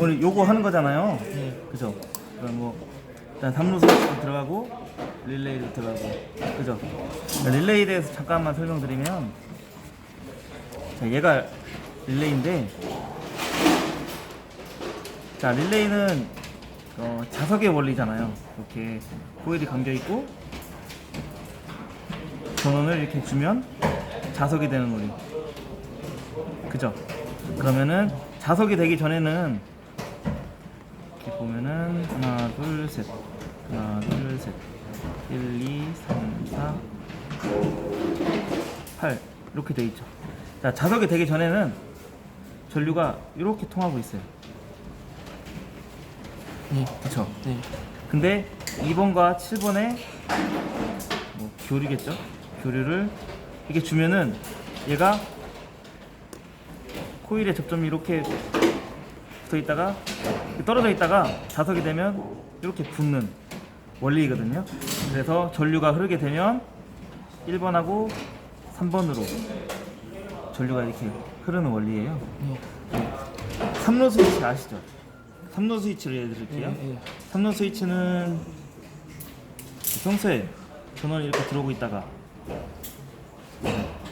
오늘 요거 하는 거잖아요. 네. 그죠? 그럼 뭐 일단 3루 스위치도 들어가고 릴레이도 들어가고 그죠? 릴레이에 대해서 잠깐만 설명드리면 자 얘가 릴레이인데 자 릴레이는 어, 자석의 원리잖아요. 이렇게 코일이 감겨 있고 전원을 이렇게 주면 자석이 되는 원리. 그죠? 그러면은 자석이 되기 전에는 이렇게 보면은 하나 둘 셋 하나 둘 셋 1, 2, 3, 4, 8 이렇게 돼 있죠. 자 자석이 되기 전에는 전류가 이렇게 통하고 있어요. 네. 그쵸? 네. 근데 2번과 7번에 뭐 교류겠죠? 교류를 이렇게 주면은 얘가 코일에 접점이 이렇게 붙어 있다가 떨어져 있다가 자석이 되면 이렇게 붙는 원리거든요. 그래서 전류가 흐르게 되면 1번하고 3번으로 전류가 이렇게 흐르는 원리예요. 네. 3로 스위치 아시죠? 3로 스위치를 예를 들을게요. 네. 네. 3로 스위치는 평소에 전원이 이렇게 들어오고 있다가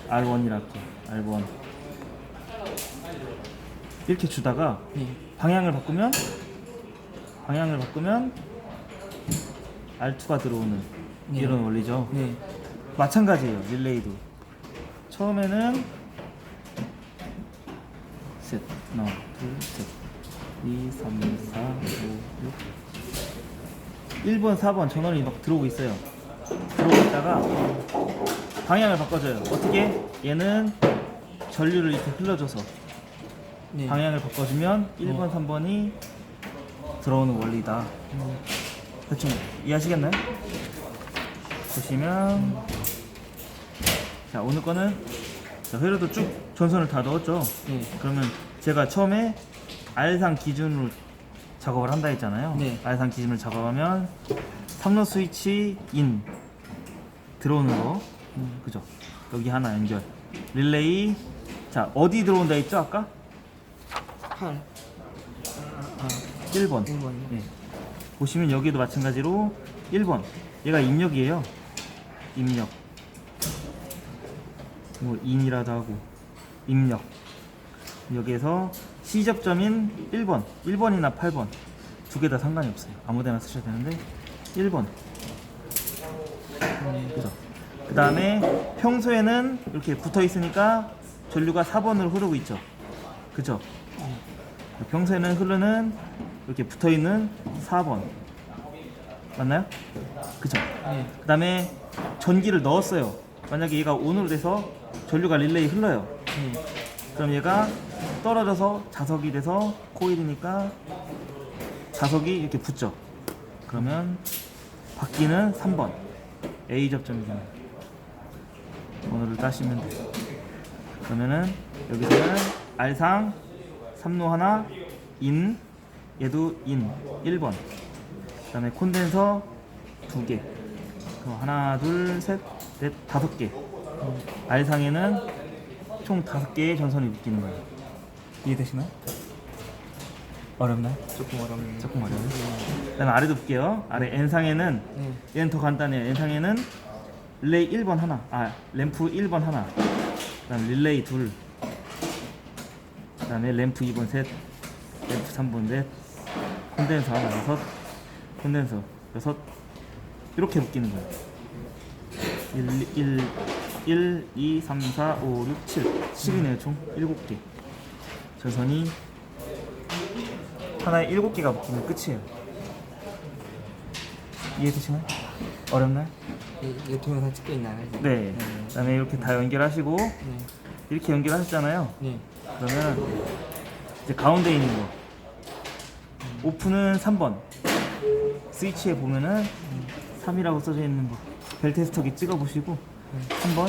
R1이라 할게요. R1 이렇게 주다가 네. 방향을 바꾸면 방향을 바꾸면 R2가 들어오는 네. 이런 원리죠. 네. 마찬가지예요. 릴레이도 처음에는 셋 하나 둘 셋 2, 3, 4, 5, 6 1번, 4번 전원이 막 들어오고 있어요. 들어오고 있다가 방향을 바꿔줘요. 어떻게? 얘는 전류를 이렇게 흘러줘서 네. 방향을 바꿔주면 1번, 3번이 들어오는 원리다. 음, 대충 이해하시겠나요? 보시면 자 오늘 거는 자, 회로도 쭉 전선을 다 넣었죠. 네. 그러면 제가 처음에 R상 기준으로 작업을 한다 했잖아요. 네. R상 기준으로 작업하면 3로 스위치 인 들어오는 거 음, 그죠? 여기 하나 연결 릴레이 자 어디 들어온다 했죠 아까? 8. 아, 아, 1번. 1번이요? 예. 보시면 여기도 마찬가지로 1번. 얘가 입력이에요. 입력. 뭐 인이라도 하고. 입력. 여기에서 시접점인 1번. 1번이나 8번. 두 개 다 상관이 없어요. 아무데나 쓰셔야 되는데 1번. 그죠? 그 다음에 평소에는 이렇게 붙어 있으니까 전류가 4번으로 흐르고 있죠. 그죠 평소에는 흐르는 이렇게 붙어 있는 4번 맞나요? 그죠? 네. 그 다음에 전기를 넣었어요. 만약에 얘가 온으로 돼서 전류가 릴레이 흘러요. 네. 그럼 얘가 떨어져서 자석이 돼서 코일이니까 자석이 이렇게 붙죠. 그러면 바뀌는 3번 A 접점이잖아요. 번호를 따시면 돼요. 그러면은 여기서는 R상 3로 하나 인 얘도 인 1번 그 다음에 콘덴서 두개 그럼 하나 둘셋넷 다섯 개 R상에는 총 다섯 개의 전선이 묶이는 거예요 이해되시나요? 어렵나요? 조금 어렵네요. 조금 어려워요? 네. 그 다음에 아래도 볼게요 아래 N상에는 네. 얘는 더 간단해요 N상에는 릴레이 1번 하나 아 램프 1번 하나 그 다음에 릴레이 둘 그 다음에 램프 2번 셋 램프 3번 넷 콘덴서 하나 여섯 콘덴서 여섯 이렇게 묶이는 거예요 1, 1, 1, 2, 3, 4, 5, 6, 7 7이네요 총 7개 전선이 하나에 7개가 묶이면 끝이에요 이해되시나요? 어렵나요? 이, 이 동영상 찍고 있나요? 네. 네. 그 다음에 이렇게 다 연결하시고 네. 이렇게 연결하셨잖아요. 네. 그러면 이제 가운데 있는 거. 오픈은 3번. 스위치에 보면은 3이라고 써져 있는 거. 벨 테스터기 찍어 보시고 3번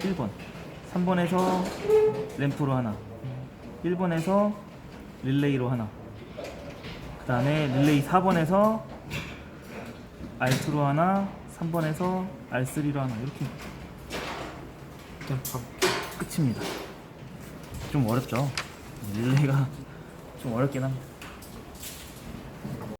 1번. 3번에서 램프로 하나. 1번에서 릴레이로 하나. 그 다음에 릴레이 4번에서 R2로 하나 3번에서 R3로 하나. 이렇게. 끝입니다 좀 어렵죠. 릴레이가 좀 어렵긴 합니다.